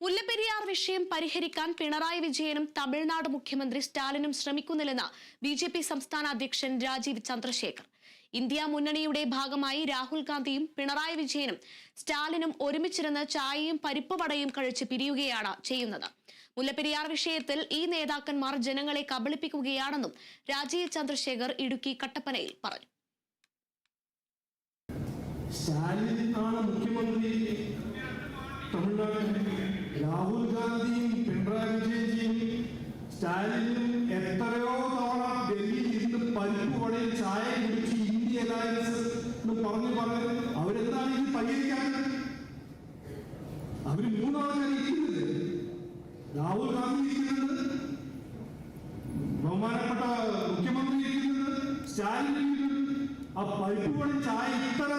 മുല്ലപ്പെരിയാർ വിഷയം പരിഹരിക്കാൻ പിണറായി വിജയനും തമിഴ്നാട് മുഖ്യമന്ത്രി സ്റ്റാലിനും ശ്രമിക്കുന്നില്ലെന്ന് ബി ജെ പി സംസ്ഥാന അധ്യക്ഷൻ രാജീവ് ചന്ദ്രശേഖർ. ഇന്ത്യ മുന്നണിയുടെ ഭാഗമായി രാഹുൽ ഗാന്ധിയും പിണറായി വിജയനും സ്റ്റാലിനും ഒരുമിച്ചിരുന്ന് ചായയും പരിപ്പുവടയും കഴിച്ച് പിരിയുകയാണ് ചെയ്യുന്നത്. മുല്ലപ്പെരിയാർ വിഷയത്തിൽ ഈ നേതാക്കന്മാർ ജനങ്ങളെ കബളിപ്പിക്കുകയാണെന്നും രാജീവ് ചന്ദ്രശേഖർ ഇടുക്കി കട്ടപ്പനയിൽ പറഞ്ഞു. സ്റ്റാലിൻ ആണ് മുഖ്യമന്ത്രി തമിഴ്നാട്ടിൽ രാഹുൽ ഗാന്ധിയും പിണറായി വിജയൻജിയും സ്റ്റാലിനും എത്രയോ തവണ ഡൽഹിയിൽ ഇരുന്ന് പരിപ്പ് വടയിൽ ചായ കുടിച്ച് ഇന്ത്യ അലയൻസ് എന്ന് പറഞ്ഞു പറഞ്ഞ് അവരെന്താണ് ഇത് പരിഹരിക്കാൻ? അവർ മൂന്നാൾക്കാർ ഇരിക്കുന്നത് രാഹുൽ ഗാന്ധി ഇരിക്കുന്നത് ബഹുമാനപ്പെട്ട മുഖ്യമന്ത്രി ഇരിക്കുന്നത് സ്റ്റാലിൻ ഇരിക്കുന്നത് ആ പരിപ്പ് പണി ചായ ഇത്ര